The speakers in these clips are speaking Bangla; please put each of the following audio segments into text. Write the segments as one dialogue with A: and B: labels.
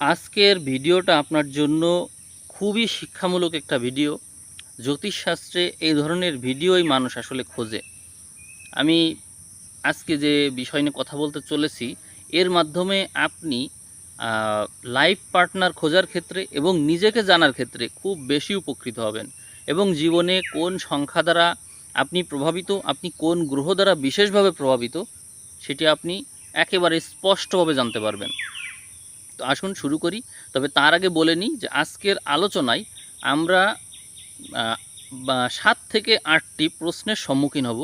A: আজকের ভিডিওটা আপনার জন্য খুবই শিক্ষামূলক একটা ভিডিও। জ্যোতিষশাস্ত্রে এই ধরনের ভিডিওই মানুষ আসলে খোঁজে। আমি আজকে যে বিষয় নিয়ে কথা বলতে চলেছি, এর মাধ্যমে আপনি লাইফ পার্টনার খোঁজার ক্ষেত্রে এবং নিজেকে জানার ক্ষেত্রে খুব বেশি উপকৃত হবেন এবং জীবনে কোন সংখ্যা দ্বারা আপনি প্রভাবিত, আপনি কোন গ্রহ দ্বারা বিশেষভাবে প্রভাবিত, সেটি আপনি একেবারে স্পষ্টভাবে জানতে পারবেন। তো আসুন শুরু করি, তবে তার আগে বলে নিই যে আজকের আলোচনায় আমরা সাত থেকে আটটি প্রশ্নের সম্মুখীন হব।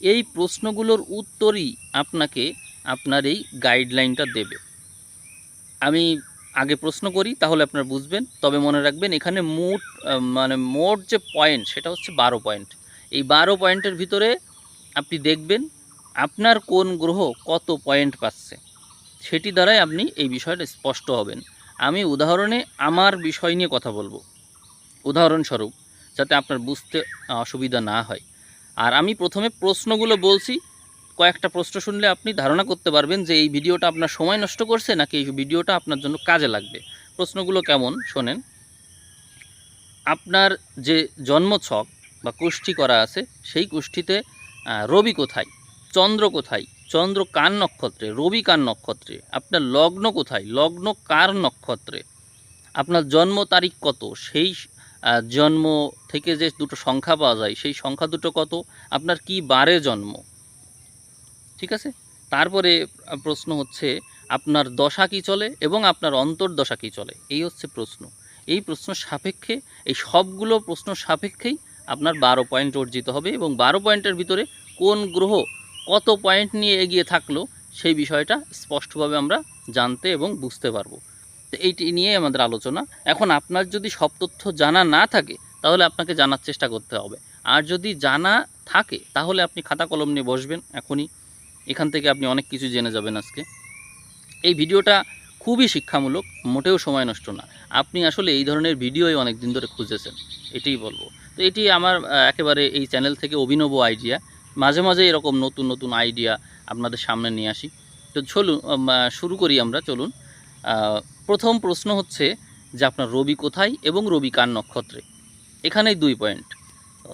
A: এই প্রশ্নগুলোর উত্তরই আপনাকে আপনার এই গাইডলাইনটা দেবে। আমি আগে প্রশ্ন করি, তাহলে আপনারা বুঝবেন। তবে মনে রাখবেন, এখানে মোট মানে মোট যে পয়েন্ট, সেটা হচ্ছে বারো পয়েন্ট। এই বারো পয়েন্টের ভিতরে আপনি দেখবেন, আপনার কোন গ্রহ কত পয়েন্ট পাচ্ছে। সেটি দ্বারাই আপনি এই বিষয়টা স্পষ্ট হবেন। আমি উদাহরণে আমার বিষয় নিয়ে কথা বলব। উদাহরণস্বরূপ, যাতে আপনার বুঝতে অসুবিধা না হয়। আর আমি প্রথমে প্রশ্নগুলো বলছি, কয়েকটা প্রশ্ন শুনলে আপনি ধারণা করতে পারবেন যে এই ভিডিওটা আপনার সময় নষ্ট করছে নাকি এই ভিডিওটা আপনার জন্য কাজে লাগবে। প্রশ্নগুলো কেমন শোনেন। আপনার যে জন্মছক বা কুষ্ঠি করা আছে, সেই কুষ্ঠিতে রবি কোথায়? চন্দ্র কোথায়? চন্দ্র কার নক্ষত্রে? রবি কার নক্ষত্রে? আপনার লগ্ন কোথায়? লগ্ন কার নক্ষত্রে? আপনার জন্ম তারিখ কত? সেই জন্ম থেকে যে দুটো সংখ্যা পাওয়া যায়, সেই সংখ্যা দুটো কত? আপনার কি বারে জন্ম? ঠিক আছে? তারপরে প্রশ্ন হচ্ছে, আপনার দশা কি চলে এবং আপনার অন্তর্দশা কি চলে? এই হচ্ছে প্রশ্ন। এই প্রশ্ন সাপেক্ষে, এই সবগুলো প্রশ্ন সাপেক্ষেই আপনার বারো পয়েন্ট অর্জিত হবে এবং বারো পয়েন্টের ভিতরে কোন গ্রহ কত পয়েন্ট নিয়ে এগিয়ে থাকল সেই বিষয়টা স্পষ্টভাবে আমরা জানতে এবং বুঝতে পারব। তো এইটি নিয়ে আমাদের আলোচনা। এখন আপনার যদি সব তথ্য জানা না থাকে, তাহলে আপনাকে জানার চেষ্টা করতে হবে। আর যদি জানা থাকে, তাহলে আপনি খাতা কলম নিয়ে বসবেন এখনই। এখান থেকে আপনি অনেক কিছু জেনে যাবেন আজকে। এই ভিডিওটা খুবই শিক্ষামূলক, মোটেও সময় নষ্ট না। আপনি আসলে এই ধরনের ভিডিওই অনেক দিন ধরে খুঁজেছেন, এটাই বলব। তো এটি আমার একেবারে এই চ্যানেল থেকে অভিনব আইডিয়া মাঝে মাঝে এরকম নতুন নতুন আইডিয়া আপনাদের সামনে নিয়ে আসি। তো চলুন শুরু করি আমরা, চলুন। প্রথম প্রশ্ন হচ্ছে যে আপনার রবি কোথায় এবং রবি কার নক্ষত্রে? এখানেই দুই পয়েন্ট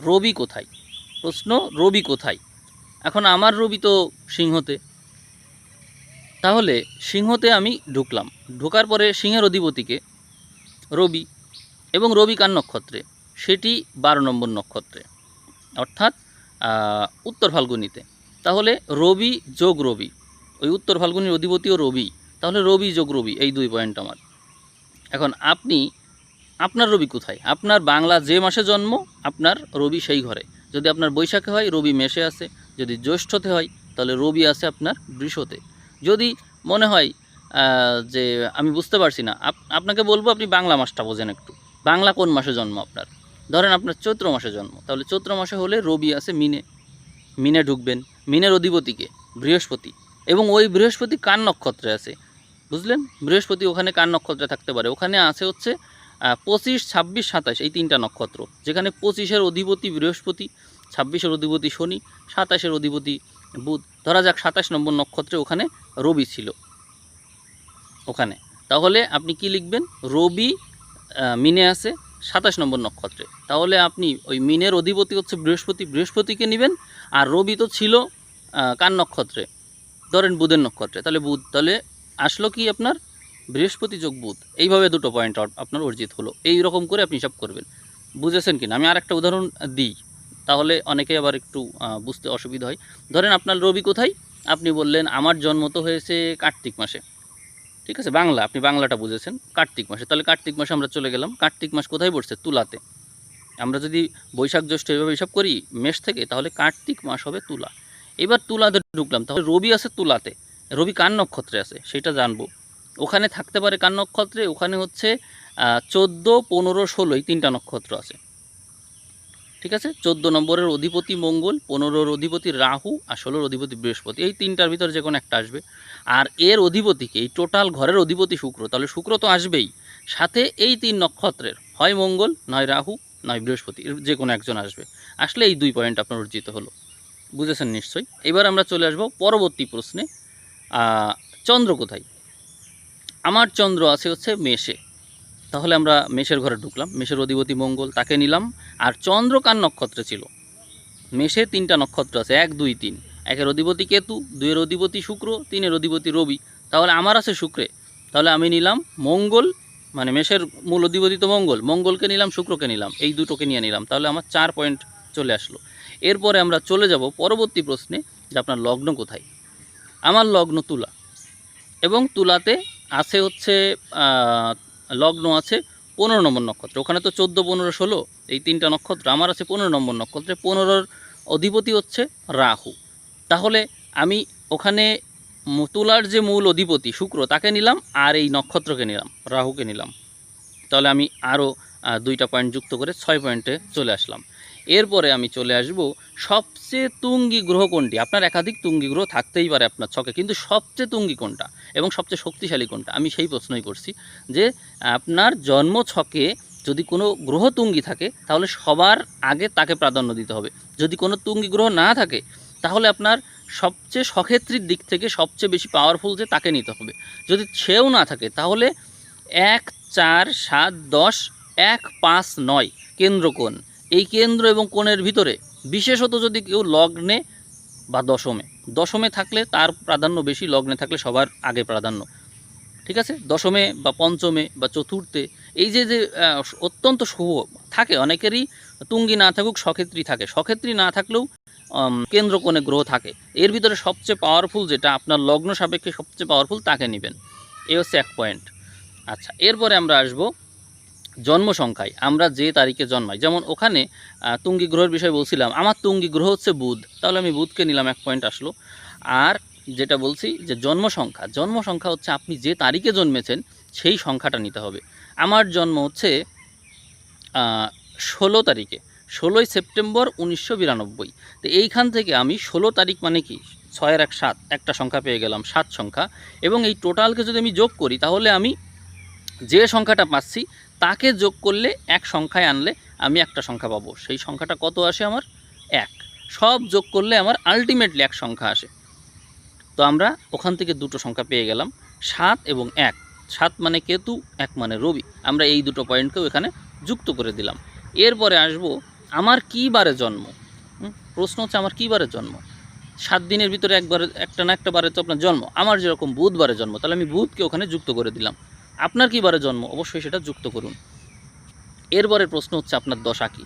A: রবি কোথায়? প্রশ্ন, রবি কোথায়? এখন আমার রবি তো সিংহতে। তাহলে সিংহতে আমি ঢুকলাম। ঢোকার পরে সিংহের অধিপতিকে রবি এবং রবি কার নক্ষত্রে? সেটি বারো নম্বর নক্ষত্রে। অর্থাৎ উত্তর ফাল্গুনিতে। তাহলে রবি যোগ রবি। ওই উত্তর ফাল্গুনির অধিপতিও রবি। তাহলে রবি যোগ রবি, এই দুই পয়েন্ট আমার। এখন আপনি, আপনার রবি কোথায়? আপনার বাংলা যে মাসে জন্ম, আপনার রবি সেই ঘরে। যদি আপনার বৈশাখে হয়, রবি মেষে আছে। যদি জ্যৈষ্ঠতে হয়, তাহলে রবি আছে আপনার বৃষতে। যদি মনে হয় যে আমি বুঝতে পারছি না, আপ- আপনাকে বলব আপনি বাংলা মাসটা বোঝেন একটু। বাংলা কোন মাসে জন্ম আপনার? ধরেন আপনার চৈত্র মাসে জন্ম, তাহলে চৈত্র মাসে হলে রবি আছে মিনে মিনে ঢুকবেন, মিনের অধিপতিকে, বৃহস্পতি, এবং ওই বৃহস্পতি কার নক্ষত্রে আছে, বুঝলেন? বৃহস্পতি ওখানে কান নক্ষত্রে থাকতে পারে, ওখানে আছে হচ্ছে পঁচিশ, ছাব্বিশ, সাতাশ, এই তিনটা নক্ষত্র, যেখানে পঁচিশের অধিপতি বৃহস্পতি, ছাব্বিশের অধিপতি শনি, সাতাশের অধিপতি বুধ, ধরা যাক সাতাশ নম্বর নক্ষত্রে ওখানে রবি ছিল, ওখানে। তাহলে আপনি কি লিখবেন? রবি মিনে আছে সাতাশ নম্বর নক্ষত্রে। তাহলে আপনি ওই মিনের অধিপতি হচ্ছে বৃহস্পতি, বৃহস্পতিকে নেবেন, আর রবি তো ছিল কান নক্ষত্রে। ধরেন বুধের নক্ষত্রে। তাহলে বুধ, তাহলে আসলো কি আপনার? বৃহস্পতি যোগ বুধ। এইভাবে দুটো পয়েন্ট আপনার অর্জিত হলো। এই রকম করে আপনি হিসাব করবেন। বুঝেছেন কি না আমি আর একটা উদাহরণ দিই। তাহলে অনেকে আবার একটু বুঝতে অসুবিধা হয়। ধরেন আপনার রবি কোথায়? আপনি বললেন, আমার জন্ম তো হয়েছে কার্তিক মাসে। ঠিক আছে? বাংলা, আপনি বাংলাটা বুঝেছেন, কার্তিক মাসে। তাহলে কার্তিক মাসে আমরা চলে গেলাম। কার্তিক মাস কোথায় পড়ছে? তুলাতে। আমরা যদি বৈশাখ, জ্যৈষ্ঠ এভাবে হিসাব করি, মেষ থেকে, তাহলে কার্তিক মাস হবে তুলা। এবার তুলাতে ঢুকলাম। তাহলে রবি আছে তুলাতে। রবি কার নক্ষত্রে আছে? সেটা জানব। ওখানে থাকতে পারে কার নক্ষত্রে? ওখানে হচ্ছে চোদ্দ, পনেরো, ষোলো, এই তিনটা নক্ষত্র আছে। ঠিক আছে? চোদ্দ নম্বরের অধিপতি মঙ্গল, পনেরোর অধিপতি রাহু আর ষোলোর অধিপতি বৃহস্পতি। এই তিনটার ভিতরে যে কোনো একটা আসবে। আর এর অধিপতিকে এই টোটাল ঘরের অধিপতি শুক্র। তাহলে শুক্র তো আসবেই। সাথে এই তিন নক্ষত্রের, হয় মঙ্গল, নয় রাহু, নয় বৃহস্পতি যে কোনো একজন আসবে। আসলে এই দুই পয়েন্ট আপনার অর্জিত হলো। বুঝেছেন নিশ্চয়ই? এবার আমরা চলে আসব পরবর্তী প্রশ্নে। চন্দ্র কোথায়? আমার চন্দ্র আছে হচ্ছে মেষে। তাহলে আমরা মেষের ঘরে ঢুকলাম। মেষের অধিপতি মঙ্গল তাকে নিলাম। আর চন্দ্র কার নক্ষত্রে ছিল। মেষে তিনটা নক্ষত্র আছে, এক, দুই, তিন। একের অধিপতি কেতু, দুইয়ের অধিপতি শুক্র, তিনের অধিপতি রবি। তাহলে আমার আছে শুক্রে। তাহলে আমি নিলাম মঙ্গল মানে মেষের মূল অধিপতি তো মঙ্গল। মঙ্গলকে নিলাম, শুক্রকে নিলাম। এই দুটোকে নিয়ে নিলাম। তাহলে আমার চার পয়েন্ট চলে আসলো। এরপরে আমরা চলে যাব পরবর্তী প্রশ্নে যে আপনার লগ্ন কোথায়? আমার লগ্ন তুলা। এবং তুলাতে আছে হচ্ছে লগ্ন আছে পনেরো নম্বর নক্ষত্র। ওখানে তো চোদ্দ, পনেরো, ষোলো, এই তিনটা নক্ষত্র। আমার আছে পনেরো নম্বর নক্ষত্রে। পনেরোর অধিপতি হচ্ছে রাহু। তাহলে আমি ওখানে তুলার যে মূল অধিপতি, শুক্র, তাকে নিলাম আর এই নক্ষত্রকে নিলাম, রাহুকে নিলাম। তাহলে আমি আরও দুইটা পয়েন্ট যুক্ত করে ছয় পয়েন্টে চলে আসলাম। এরপরে আমি চলে আসব, সবচেয়ে তুঙ্গি গ্রহ কোনটি? আপনার একাধিক তুঙ্গি গ্রহ থাকতেই পারে আপনার ছকে, কিন্তু সবচেয়ে তুঙ্গি কোনটা এবং সবচেয়ে শক্তিশালী কোনটা? আমি সেই প্রশ্নই করছি যে, আপনার জন্ম ছকে যদি কোনো গ্রহ তুঙ্গি থাকে, তাহলে সবার আগে তাকে প্রাধান্য দিতে হবে। যদি কোনো তুঙ্গি গ্রহ না থাকে, তাহলে আপনার সবচেয়ে সক্ষেত্রীর দিক থেকে সবচেয়ে বেশি পাওয়ারফুল যে তাকে নিতে হবে। যদি সেও না থাকে, তাহলে এক চার সাত দশ এক পাঁচ নয় কেন্দ্রকোণ এই কেন্দ্র এবং কোণের ভিতরে, বিশেষত যদি কেউ লগ্নে বা দশমে দশমে থাকলে তার প্রাধান্য বেশি, লগ্নে থাকলে সবার আগে প্রাধান্য। ঠিক আছে? দশমে বা পঞ্চমে বা চতুর্থে, এই যে যে অত্যন্ত শুভ থাকে, অনেকেরই তুঙ্গি না থাকুক, সক্ষেত্রী থাকে। সক্ষেত্রী না থাকলেও কেন্দ্র কোণে গ্রহ থাকে। এর ভিতরে সবচেয়ে পাওয়ারফুল যেটা আপনার লগ্ন সাপেক্ষে সবচেয়ে পাওয়ারফুল তাকে নেবেন। এই হচ্ছে এক পয়েন্ট আচ্ছা এরপরে আমরা আসব জন্ম সংখ্যায়, আমরা যে তারিখে জন্মাই। যেমন ওখানে তুঙ্গি গ্রহের বিষয়ে বলছিলাম, আমার তুঙ্গি গ্রহ হচ্ছে বুধ, তাহলে আমি বুধকে নিলাম, এক পয়েন্ট আসলো। আর যেটা বলছি যে জন্ম সংখ্যা জন্ম সংখ্যা হচ্ছে আপনি যে তারিখে জন্মেছেন, সেই সংখ্যাটা নিতে হবে। আমার জন্ম হচ্ছে ষোলো তারিখে, ষোলোই সেপ্টেম্বর উনিশশো বিরানব্বই। তো এইখান থেকে আমি ষোলো তারিখ মানে কি? ছয়ের এক সাত, একটা সংখ্যা পেয়ে গেলাম, সাত সংখ্যা। এবং এই টোটালকে যদি আমি যোগ করি, তাহলে আমি যে সংখ্যাটা পাচ্ছি তাকে যোগ করলে এক সংখ্যায় আনলে আমি একটা সংখ্যা পাবো। সেই সংখ্যাটা কত আসে আমার? এক। সব যোগ করলে আমার আলটিমেটলি এক সংখ্যা আসে। তো আমরা ওখান থেকে দুটো সংখ্যা পেয়ে গেলাম, সাত এবং এক। সাত মানে কেতু, এক মানে রবি। আমরা এই দুটো পয়েন্টকেও এখানে যুক্ত করে দিলাম। এরপরে আসব, আমার কী বারে জন্ম? প্রশ্ন হচ্ছে আমার কী বারে জন্ম? সাত দিনের ভিতরে একবারে, একটা না একটা বারে তো আপনার জন্ম। আমার যেরকম বুধবারে জন্ম, তাহলে আমি বুধকে ওখানে যুক্ত করে দিলাম। আপনার কী বারে জন্ম? অবশ্যই সেটা যুক্ত করুন। এরপরের প্রশ্ন হচ্ছে আপনার দশা কী?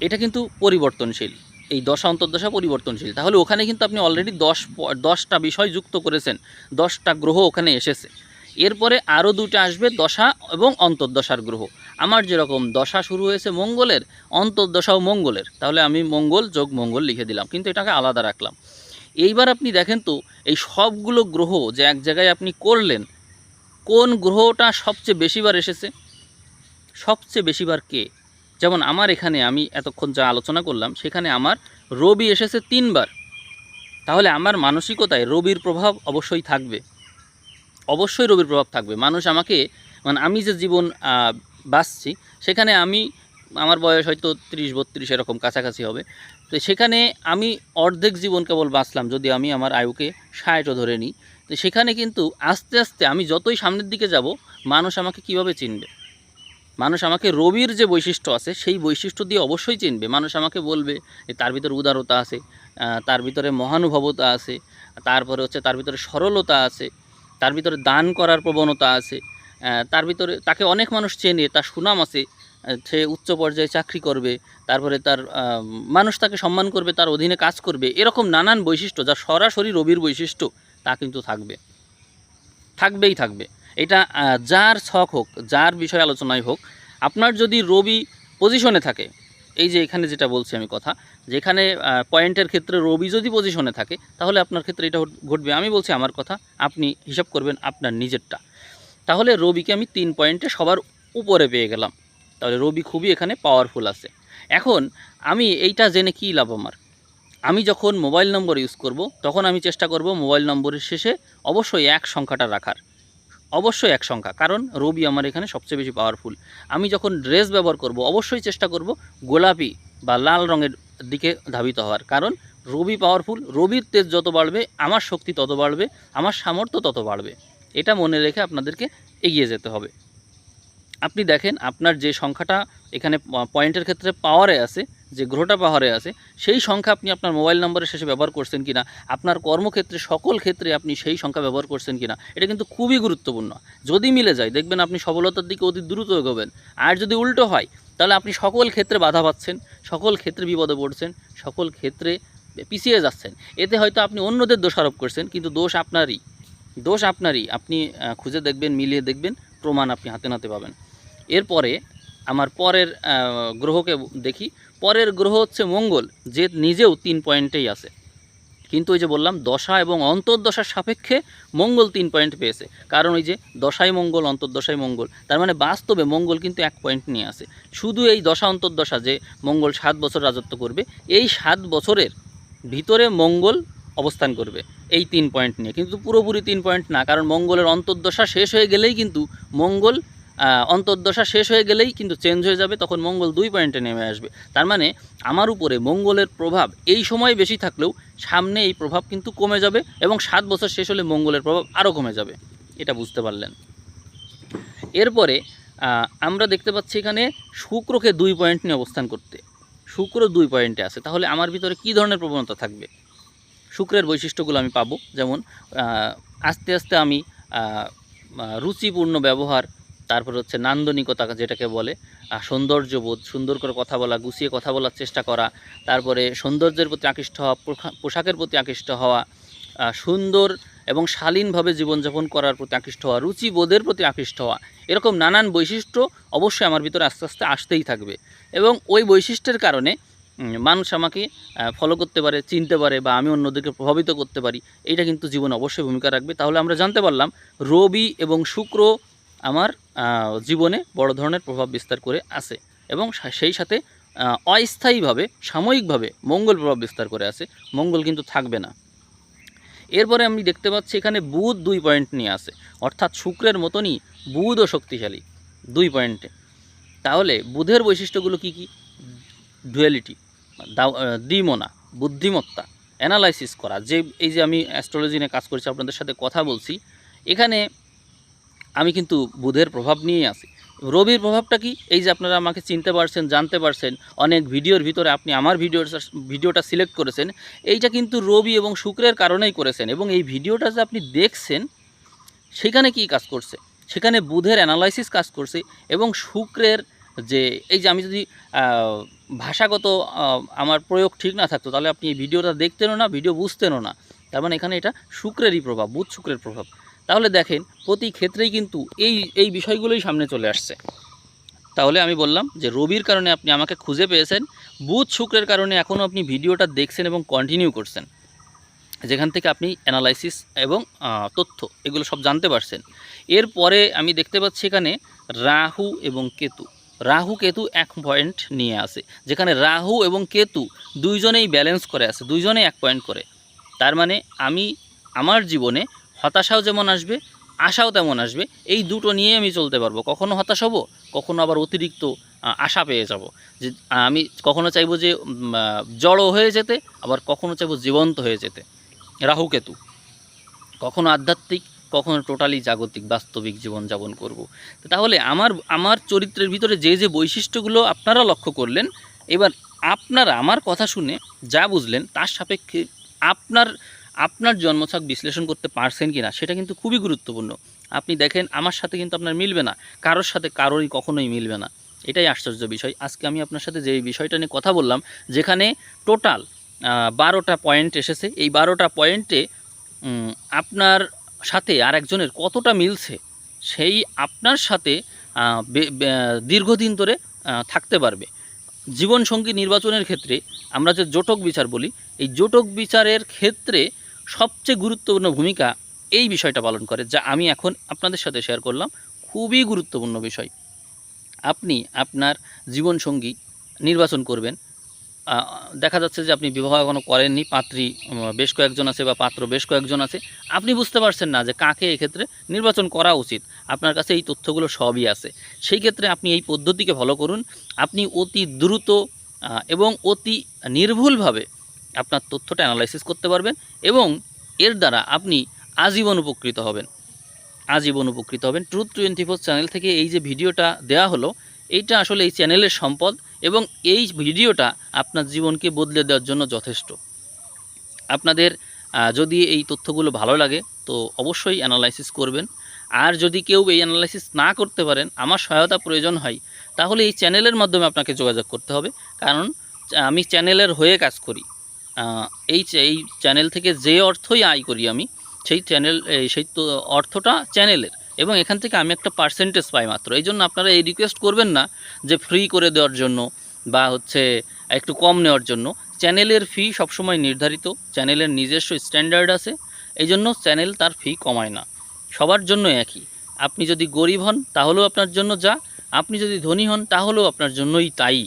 A: এটা কিন্তু পরিবর্তনশীল। এই দশা অন্তর্দশা পরিবর্তনশীল। তাহলে ওখানে কিন্তু আপনি অলরেডি দশ দশটা বিষয় যুক্ত করেছেন। দশটা গ্রহ ওখানে এসেছে। এরপরে আরও দুটো আসবে, দশা এবং অন্তর্দশার গ্রহ। আমার যেরকম দশা শুরু হয়েছে মঙ্গলের, অন্তর্দশাও মঙ্গলের। তাহলে আমি মঙ্গল যোগ মঙ্গল লিখে দিলাম, কিন্তু এটাকে আলাদা রাখলাম। এইবার আপনি দেখেন তো, এই সবগুলো গ্রহ যে এক জায়গায় আপনি করলেন কোন গ্রহটা সবচেয়ে বেশিবার এসেছে? সবচেয়ে বেশিবার কে? যেমন আমার এখানে আমি এতক্ষণ যা আলোচনা করলাম, সেখানে আমার রবি এসেছে তিনবার। তাহলে আমার মানসিকতায় রবির প্রভাব অবশ্যই থাকবে। অবশ্যই রবির প্রভাব থাকবে। মানুষ আমাকে মানে আমি যে জীবন বাঁচছি, সেখানে আমি, আমার বয়স হয়তো তিরিশ, বত্রিশ এরকম কাছাকাছি হবে। তো সেখানে আমি অর্ধেক জীবন কেবল বাঁচলাম, যদি আমি আমার আয়ুকে ষাটও ধরে নিই। তো সেখানে কিন্তু আস্তে আস্তে আমি যতই সামনের দিকে যাব, মানুষ আমাকে কীভাবে চিনবে? মানুষ আমাকে রবির যে বৈশিষ্ট্য আছে, সেই বৈশিষ্ট্য দিয়ে অবশ্যই চিনবে। মানুষ আমাকে বলবে তার ভিতরে উদারতা আছে তার ভিতরে মহানুভবতা আছে, তারপরে হচ্ছে তার ভিতরে সরলতা আছে, তার ভিতরে দান করার প্রবণতা আছে তার ভিতরে তাকে অনেক মানুষ চেনে, তার সুনাম আছে সে উচ্চ পর্যায়ে চাকরি করবে, তারপরে তার মানুষ তাকে সম্মান করবে, তার অধীনে কাজ করবে, এরকম নানান বৈশিষ্ট্য যা সরাসরি রবির বৈশিষ্ট্য। তা কিন্তু থাকবে। থাকবেই থাকবে। এটা যার ছক হোক, যার বিষয়ে আলোচনায় হোক, আপনার যদি রবি পজিশনে থাকে, এই যে এখানে যেটা বলছি আমি কথা, যেখানে পয়েন্টের ক্ষেত্রে রবি যদি পজিশনে থাকে, তাহলে আপনার ক্ষেত্রে এটা ঘটবে। আমি বলছি আমার কথা, আপনি হিসাব করবেন আপনার নিজেরটা। তাহলে রবিকে আমি তিন পয়েন্টে সবার উপরে পেয়ে গেলাম। তাহলে রবি খুবই এখানে পাওয়ারফুল আছে। এখন আমি এইটা জেনে কী লাভ আমার? আমি যখন মোবাইল নম্বর ইউজ করব, তখন আমি চেষ্টা করব মোবাইল নম্বরের শেষে অবশ্যই এক সংখ্যাটা রাখার। অবশ্যই এক সংখ্যা, কারণ রবি আমার এখানে সবচেয়ে বেশি পাওয়ারফুল আমি যখন ড্রেস ব্যবহার করব, অবশ্যই চেষ্টা করব গোলাপি বা লাল রঙের দিকে ধাবিত হওয়ার, কারণ রবি পাওয়ারফুল রবির তেজ যত বাড়বে, আমার শক্তি তত বাড়বে, আমার সামর্থ্য তত বাড়বে। এটা মনে রেখে আপনাদেরকে এগিয়ে যেতে হবে। আপনি দেখেন, আপনার যে সংখ্যাটা এখানে পয়েন্টের ক্ষেত্রে পাওয়ারে আছে যে গ্রহটা পাহাড়ে আছে, সেই সংখ্যা আপনি আপনার মোবাইল নম্বরের শেষে ব্যবহার করছেন কিনা, আপনার কর্মক্ষেত্রে, সকল ক্ষেত্রে আপনি সেই সংখ্যা ব্যবহার করছেন কিনা, এটা কিন্তু খুবই গুরুত্বপূর্ণ। যদি মিলে যায়, দেখবেন আপনি সফলতার দিকে অতি দ্রুত এগোবেন। আর যদি উল্টো হয়, তাহলে আপনি সকল ক্ষেত্রে বাধা পাচ্ছেন, সকল ক্ষেত্রে বিপদে পড়ছেন, সকল ক্ষেত্রে পিছিয়ে যাচ্ছেন। এতে হয়তো আপনি অন্যদের দোষারোপ করছেন, কিন্তু দোষ আপনারই। দোষ আপনারই। আপনি খুঁজে দেখবেন, মিলিয়ে দেখবেন, প্রমাণ আপনি হাতে নাতে পাবেন। এরপরে আমার পরের গ্রহকে দেখি। পরের গ্রহ হচ্ছে মঙ্গল, যে নিজেও তিন পয়েন্টেই আছে। কিন্তু ওই যে বললাম, দশা এবং অন্তর্দশার সাপেক্ষে মঙ্গল তিন পয়েন্ট পেয়েছে। কারণ ওই যে দশাই মঙ্গল, অন্তর্দশাই মঙ্গল। তার মানে বাস্তবে মঙ্গল কিন্তু এক পয়েন্ট নিয়ে আসে শুধু এই দশা, অন্তর্দশা যে মঙ্গল সাত বছর রাজত্ব করবে, এই সাত বছরের ভিতরে মঙ্গল অবস্থান করবে এই তিন পয়েন্ট নিয়ে। কিন্তু পুরোপুরি তিন পয়েন্ট না, কারণ মঙ্গলের অন্তর্দশা শেষ হয়ে গেলেই কিন্তু মঙ্গল অন্তর্দশা শেষ হয়ে গেলেই কিন্তু চেঞ্জ হয়ে যাবে, তখন মঙ্গল দুই পয়েন্টে নেমে আসবে। তার মানে আমার উপরে মঙ্গলের প্রভাব এই সময় বেশি থাকলেও সামনে এই প্রভাব কিন্তু কমে যাবে এবং সাত বছর শেষ হলে মঙ্গলের প্রভাব আরও কমে যাবে, এটা বুঝতে পারলেন। এরপরে আমরা দেখতে পাচ্ছি এখানে শুক্রকে দুই পয়েন্ট নিয়ে অবস্থান করতে। শুক্র দুই পয়েন্টে আছে, তাহলে আমার ভিতরে কী ধরনের প্রবণতা থাকবে? শুক্রের বৈশিষ্ট্যগুলো আমি পাবো, যেমন আস্তে আস্তে আমি রুচিপূর্ণ ব্যবহার তারপর হচ্ছে নান্দনিকতা যেটাকে বলে সৌন্দর্যবোধ, সুন্দর করে কথা বলা, গুছিয়ে কথা বলার চেষ্টা করা, তারপরে সৌন্দর্যের প্রতি আকৃষ্ট হওয়া পোশা- পোশাকের প্রতি আকৃষ্ট হওয়া সুন্দর এবং শালীনভাবে জীবনযাপন করার প্রতি আকৃষ্ট হওয়া, রুচিবোধের প্রতি আকৃষ্ট হওয়া, এরকম নানান বৈশিষ্ট্য অবশ্যই আমার ভিতরে আস্তে আস্তে আসতেই থাকবে। এবং ওই বৈশিষ্ট্যের কারণে মানুষ আমাকে ফলো করতে পারে, চিনতে পারে বা আমি অন্যদেরকে প্রভাবিত করতে পারি এটা কিন্তু জীবনে অবশ্যই ভূমিকা রাখবে। তাহলে আমরা জানতে পারলাম, রবি এবং শুক্র আমার জীবনে বড় ধরনের প্রভাব বিস্তার করে আছে এবং সেই সাথে অস্থায়ীভাবে, সাময়িকভাবে মঙ্গল প্রভাব বিস্তার করে আছে। মঙ্গল কিন্তু থাকবে না। এরপরে আমি দেখতে পাচ্ছি এখানে বুধ দুই পয়েন্ট নিয়ে আছে। অর্থাৎ শুক্রের মতনই বুধও শক্তিশালী দুই পয়েন্টে। তাহলে বুধের বৈশিষ্ট্যগুলো কি কি? ডুয়ালিটি দ্বিমনা, বুদ্ধিমত্তা, অ্যানালাইসিস করা। যে, এই যে আমি অ্যাস্ট্রোলজি নিয়ে কাজ করছি, আপনাদের সাথে কথা বলছি, এখানে আমি কিন্তু বুধের প্রভাব নিয়েই আসি রবির প্রভাবটা কি? এই যে আপনারা আমাকে চিনতে পারছেন, জানতে পারছেন, অনেক ভিডিওর ভিতরে আপনি আমার ভিডিওর ভিডিওটা সিলেক্ট করেছেন, এইটা কিন্তু রবি এবং শুক্রের কারণেই করেছেন এবং এই ভিডিওটা যে আপনি দেখছেন, সেখানে কি কাজ করছে? সেখানে বুধের অ্যানালাইসিস কাজ করছে এবং শুক্রের যে, এই যে আমি যদি ভাষাগত আমার প্রয়োগ ঠিক না থাকতো, তাহলে আপনি এই ভিডিওটা দেখতেনও না, ভিডিও বুঝতেনও না। তার মানে এখানে এটা শুক্রেরই প্রভাব, বুধ শুক্রের প্রভাব। তাহলে দেখেন, প্রতি ক্ষেত্রেই কিন্তু এই এই বিষয়গুলোই সামনে চলে আসছে। তাহলে আমি বললাম যে রবির কারণে আপনি আমাকে খুঁজে পেয়েছেন, বুধ শুক্রের কারণে এখনও আপনি ভিডিওটা দেখছেন এবং কন্টিনিউ করছেন, যেখান থেকে আপনি অ্যানালাইসিস এবং তথ্য এগুলো সব জানতে পারছেন। এরপরে আমি দেখতে পাচ্ছি এখানে রাহু এবং কেতু। রাহু, কেতু এক পয়েন্ট নিয়ে আসে যেখানে রাহু এবং কেতু দুইজনেই ব্যালেন্স করে আছে, দুইজনেই এক পয়েন্ট করে। তার মানে আমি, আমার জীবনে হতাশাও যেমন আসবে, আশাও তেমন আসবে। এই দুটো নিয়ে আমি চলতে পারব। কখনো হতাশ হব, কখনো আবার অতিরিক্ত আশা পেয়ে যাব। যে, আমি কখনো চাইব যে জড়ো হয়ে যেতে, আবার কখনো চাইব জীবন্ত হয়ে যেতে। রাহু কেতু। কখনো আধ্যাত্মিক, কখনো টোটালি জাগতিক, বাস্তবিক জীবনযাপন করব। তাহলে আমার আমার চরিত্রের ভিতরে যে যে বৈশিষ্ট্যগুলো আপনারা লক্ষ্য করলেন, এবার আপনারা আমার কথা শুনে যা বুঝলেন, তার সাপেক্ষে আপনার আপনার জন্মছক বিশ্লেষণ করতে পারছেন কি না সেটা কিন্তু খুবই গুরুত্বপূর্ণ। আপনি দেখেন, আমার সাথে কিন্তু আপনার মিলবে না, কারোর সাথে কারোরই কখনোই মিলবে না। এটাই আশ্চর্য বিষয়। আজকে আমি আপনার সাথে যে বিষয়টা নিয়ে কথা বললাম, যেখানে টোটাল বারোটা পয়েন্ট এসেছে। এই বারোটা পয়েন্টে আপনার সাথে আর একজনের কতটা মিলছে, সেই আপনার সাথে দীর্ঘদিন ধরে থাকতে পারবে। জীবনসঙ্গী নির্বাচনের ক্ষেত্রে আমরা যে জোটক বিচার বলি, এই জোটক বিচারের ক্ষেত্রে সবচেয়ে গুরুত্বপূর্ণ ভূমিকা এই বিষয়টা পালন করে, যা আমি এখন আপনাদের সাথে শেয়ার করলাম, খুবই গুরুত্বপূর্ণ বিষয়। আপনি আপনার জীবনসঙ্গী নির্বাচন করবেন। দেখা যাচ্ছে যে আপনি বিবাহ এখনও করেননি, পাত্রী বেশ কয়েকজন আছে বা পাত্র বেশ কয়েকজন আছে। আপনি বুঝতে পারছেন না যে কাকে এক্ষেত্রে নির্বাচন করা উচিত। আপনার কাছে এই তথ্যগুলো সবই আছে। সেই ক্ষেত্রে আপনি এই পদ্ধতিকে ফলো করুন। আপনি অতি দ্রুত এবং অতি নির্ভুলভাবে আপনার তথ্যটা অ্যানালাইসিস করতে পারবেন এবং এর দ্বারা আপনি আজীবন উপকৃত হবেন। আজীবন উপকৃত হবেন। ট্রুথ টোয়েন্টি ফোর চ্যানেল থেকে এই যে ভিডিওটা দেওয়া হলো, এইটা আসলে এই চ্যানেলের সম্পদ এবং এই ভিডিওটা আপনার জীবনকে বদলে দেওয়ার জন্য যথেষ্ট। আপনাদের যদি এই তথ্যগুলো ভালো লাগে, তো অবশ্যই অ্যানালাইসিস করবেন। আর যদি কেউ এই অ্যানালাইসিস না করতে পারেন, আমার সহায়তা প্রয়োজন হয়, তাহলে এই চ্যানেলের মাধ্যমে আপনাকে যোগাযোগ করতে হবে। কারণ, আমি চ্যানেলের হয়ে কাজ করি। এই এই চ্যানেল থেকে যে অর্থই আয় করি আমি, সেই চ্যানেল সেই তো অর্থটা চ্যানেলের এবং এখান থেকে আমি একটা পার্সেন্টেজ পাই মাত্র। এই জন্য আপনারা এই রিকোয়েস্ট করবেন না যে ফ্রি করে দেওয়ার জন্য বা হচ্ছে একটু কম নেওয়ার জন্য। চ্যানেলের ফি সবসময় নির্ধারিত। চ্যানেলের নিজস্ব স্ট্যান্ডার্ড আছে। এই জন্য চ্যানেল তার ফি কমায় না। সবার জন্য একই। আপনি যদি গরিব হন, তাহলেও আপনার জন্য যা। আপনি যদি ধনী হন, তাহলেও আপনার জন্যই তাই।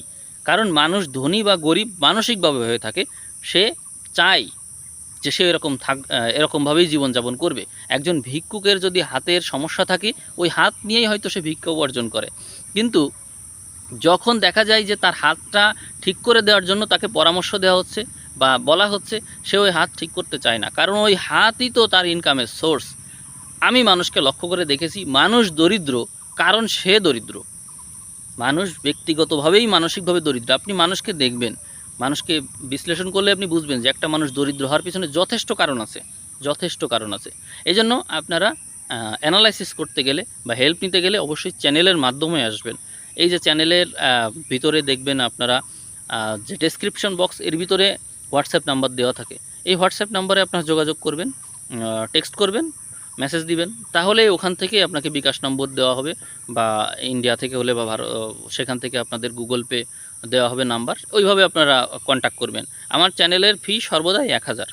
A: কারণ মানুষ ধনী বা গরিব মানসিকভাবে হয়ে থাকে। সে চায় যে সে এরকম থাক এরকমভাবেই জীবনযাপন করবে। একজন ভিক্ষুকের যদি হাতের সমস্যা থাকে, ওই হাত নিয়েই হয়তো সে ভিক্ষা উপার্জন করে। কিন্তু যখন দেখা যায় যে তার হাতটা ঠিক করে দেওয়ার জন্য তাকে পরামর্শ দেওয়া হচ্ছে বা বলা হচ্ছে, সে ওই হাত ঠিক করতে চায় না। কারণ ওই হাতই তো তার ইনকামের সোর্স আমি মানুষকে লক্ষ্য করে দেখেছি, মানুষ দরিদ্র, কারণ সে দরিদ্র। মানুষ ব্যক্তিগতভাবেই মানসিকভাবে দরিদ্র। আপনি মানুষকে দেখবেন মানুষকে বিশ্লেষণ করলে আপনি বুঝবেন যে একটা মানুষ দরিদ্র হওয়ার পিছনে যথেষ্ট কারণ আছে, যথেষ্ট কারণ আছে। এই জন্য আপনারা অ্যানালাইসিস করতে গেলে বা হেল্প নিতে গেলে অবশ্যই চ্যানেলের মাধ্যমে আসবেন। এই যে চ্যানেলের ভিতরে দেখবেন আপনারা যে ডেসক্রিপশন বক্স এর ভিতরে হোয়াটসঅ্যাপ নাম্বার দেওয়া থাকে। এই হোয়াটসঅ্যাপ নাম্বারে আপনারা যোগাযোগ করবেন টেক্সট করবেন মেসেজ দিবেন, তাহলে ওখান থেকে আপনাকে বিকাশ নম্বর দেওয়া হবে বা ইন্ডিয়া থেকে হলে বা ভারত, সেখান থেকে আপনাদের গুগল পে দেওয়া হবে নাম্বার ওইভাবে আপনারা কন্ট্যাক্ট করবেন। আমার চ্যানেলের ফি সর্বদাই এক হাজার,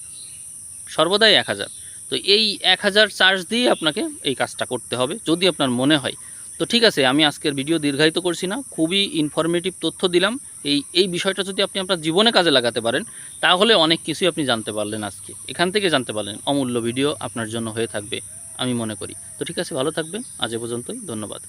A: সর্বদাই এক হাজার। তো এই এক হাজার চার্জ দিয়ে আপনাকে এই কাজটা করতে হবে, যদি আপনার মনে হয়। তো ঠিক আছে, আমি আজকের ভিডিও দীর্ঘায়িত করছি না, খুবই ইনফরমেটিভ তথ্য দিলাম। এই এই বিষয়টা যদি আপনি আপনার জীবনে কাজে লাগাতে পারেন, তাহলে অনেক কিছুই আপনি জানতে পারলেন আজকে। এখান থেকে জানতে পারলেন, অমূল্য ভিডিও আপনার জন্য হয়ে থাকবে, আমি মনে করি। তো ঠিক আছে, ভালো থাকবেন। আজ এ পর্যন্তই, ধন্যবাদ।